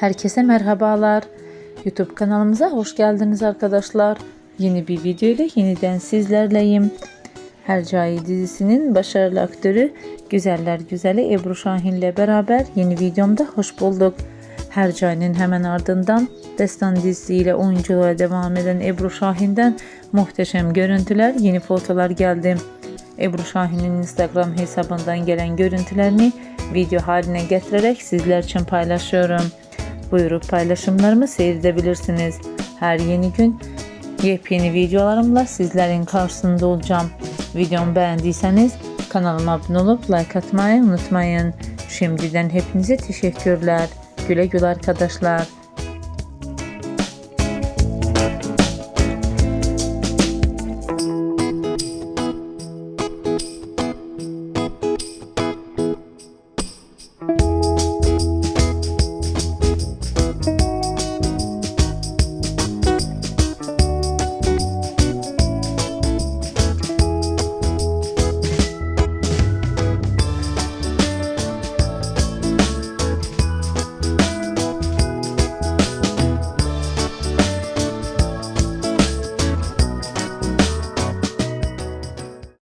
Herkese merhabalar. YouTube kanalımıza hoş geldiniz arkadaşlar. Yeni bir video ile yeniden sizlerleyim. Hercai dizisinin başarılı aktörü Güzeller Güzeli Ebru Şahin ile beraber yeni videomda hoş bulduk. Hercai'nin hemen ardından Destan dizisiyle oyunculuğa devam eden Ebru Şahin'den muhteşem görüntüler, yeni fotolar geldi. Ebru Şahin'in Instagram hesabından gelen görüntülerini video haline getirerek sizler için paylaşıyorum buyurup paylaşımlarımı seyredebilirsiniz. Her yeni gün yepyeni videolarımla sizlerin karşısında olacağım. Videomu beğendiyseniz kanalıma abone olup like atmayı unutmayın. Şimdiden hepinize teşekkürler. Güle güle arkadaşlar.